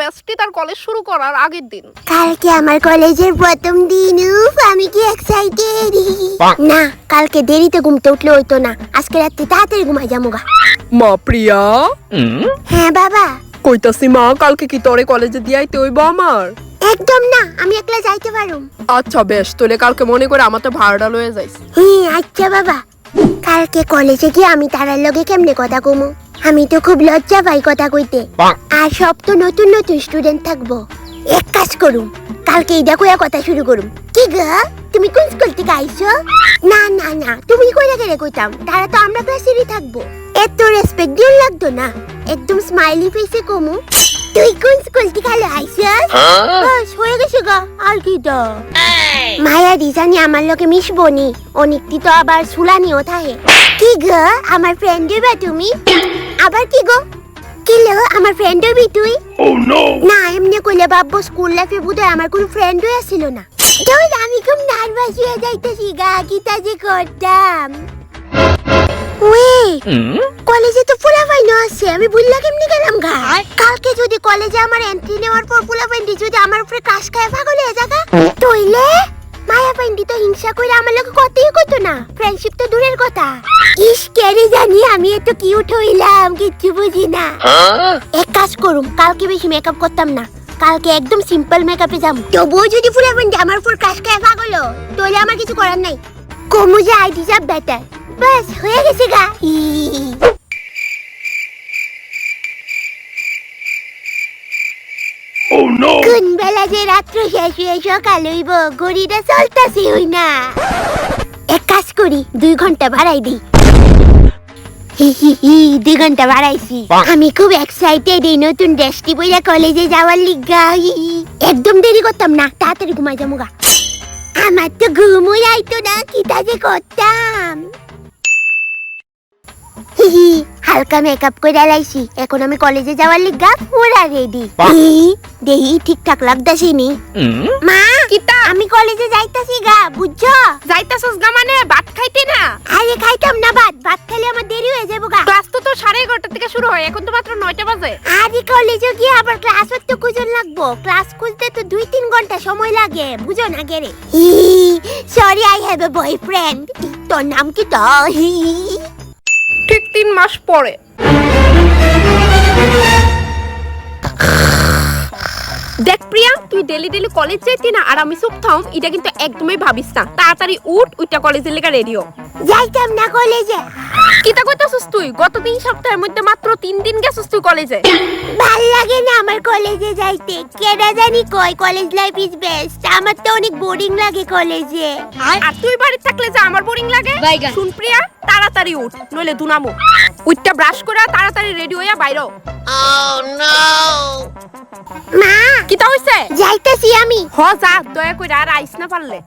বেস্টি তার কলেজ শুরু করার আগের দিন। কালকে আমার কলেজের প্রথম দিন উফ আমি কি এক্সাইটেড না কালকে দেরিতে ঘুমতে উঠলে হইতো না। আজকে রাত্রে তাড়াতাড়ি ঘুমাই যাব গা। মা প্রিয়া? হ্যাঁ বাবা। কইতাছি মা কালকে কি তোরে কলেজে দিয়াইতে হইব আমার? একদম না আমি একলা যাইতে পারুম। আচ্ছা বেশ তোলে কালকে মনে করে আমার তো ভাড়াটা লয়ে যাইস। হ্যাঁ আচ্ছা বাবা। কালকে কলেজে গিয়ে আমি তারার লগে কেমনে কথা কমু? আমি তো খুব লজ্জা পাই কথা কইতে। আর সব তো নতুন নতুন স্টুডেন্ট থাকব। এক কাজ করুম কালকে এইটা কইয়া কথা শুরু করুম। কি গা? তুমি কোন স্কুল থেকে আইছো? না না না তুমি কইরা গেলে কইতাম? তারা তো আমরা ক্লাসেরই থাকব। এত রেসপেক্ট দিও লাগতো না। একদম স্মাইলি ফেসে কমু। তুই কোন স্কুল থেকে আলো আইছিস? বাস হয়ে গেছে গা আর কি তো? মায়া রিজানি আমার লোকে মিশবো নি অনেকটি তো আবার সুলানিও থাহে কি গো আমার ফ্রেন্ড বা তুমি? আবার কি গো? কি লো আমার ফ্রেন্ড হবি তুই? না এমনি কইলে বাব্বু স্কুল লাইফে বোধহয় আমার কোনো ফ্রেন্ডই আসছিল না। তোর আমি খুব নার্ভাস হয়ে যাইতেছি গা কিতা যে করতাম। ওয়েট কলেজে তো ফুলাফাইন আছে আমি বুঝলা কেমনি গেলাম গা? কালকে যদি কলেজে আমার এন্ট্রি নেওয়ার পর ফুলাফাইন্ডি যদি আমার উপরে কাশ খায় পাগল হয়ে যাগা তইলে মায়া পাইন্ডি তো হিংসা করে আমার লোক কতই কত না। ফ্রেন্ডশিপ তো দূরের কথা। ইস কেরে জানি আমি এত কিউট হইলাম কিচ্ছু বুঝি না। এক কাজ করুম কালকে বেশি মেকআপ করতাম না। কালকে একদম সিম্পল মেকআপে যাম তবুও যদি ফুলাফাইন্ডি আমার উপর কাশ খায় পাগল তইলে আমার কিছু করার নাই। কমু যে আই ডিজার্ভ বেটার বাস হয়ে গেছে গা কোন বেলা যে রাত্র শেষ হয়ে সকাল হইব ঘড়িটা চলতাছে হই না এক কাজ করি দুই ঘণ্টা বাড়াই দিই হি হি হি, দুই ঘণ্টা বাড়াইছি আমি খুব এক্সাইটেড এই নতুন ড্রেসটি বইরা কলেজে যাওয়ার লিগা। একদম দেরি করতাম না তাড়াতাড়ি ঘুমাই যাব গা আমার তো ঘুমই আইতো না কি যে করতাম হি হি, হালকা মেকআপ করে লাইছি এখন আমি কলেজে যাওয়ার লিগা পুরা রেডি দেহি ঠিকঠাক লাগতাছি নি মা কিতা আমি কলেজে যাইতাছি গা বুঝছ? যাইতাছস গা মানে ভাত খাইতে না? আরে খাইতাম না ভাত ভাত খেলে আমার দেরি হয়ে যাব গা। ক্লাস তো তো সাড়ে এগারোটা থেকে শুরু হয় এখন তো মাত্র নয়টা বাজে। আরে কলেজে গিয়ে আবার ক্লাস তো কুজন লাগবো? ক্লাস খুঁজতে তো দুই তিন ঘণ্টা সময় লাগে বুঝো না গেরে? Sorry I have a boyfriend তোর নাম কি তো? তিন মাস পরে। দেখ প্রিয়া, তুই ডেলি ডেলি কলেজ যাইতি না, আর আমি চুপ থাম, এটা কিন্তু একদমই ভাবিস না। তাড়াতাড়ি উঠ উইটা কলেজের লেগে রেডিও যাইতাম না কলেজে কিতা কইতাছস তুই? গত তিন সপ্তাহের মধ্যে মাত্র তিন দিন গেছস তুই কলেজে। ভালো লাগে না আমার কলেজে যাইতে। কেডা জানি কয় কলেজ লাইফ ইজ বেস্ট আমার তো অনেক বোরিং লাগে কলেজে। আর তুই বাড়ি থাকলে যে আমার বোরিং লাগে? শুন প্রিয়া তাড়াতাড়ি উঠ নইলে দুনামু। ব্রাশ করে তাড়াতাড়ি রেডি হইয়া বাইরো মা! কিতা হইছে? যাইতাছি আমি। হ যা দয়া কইরা আর আইস না পারলে।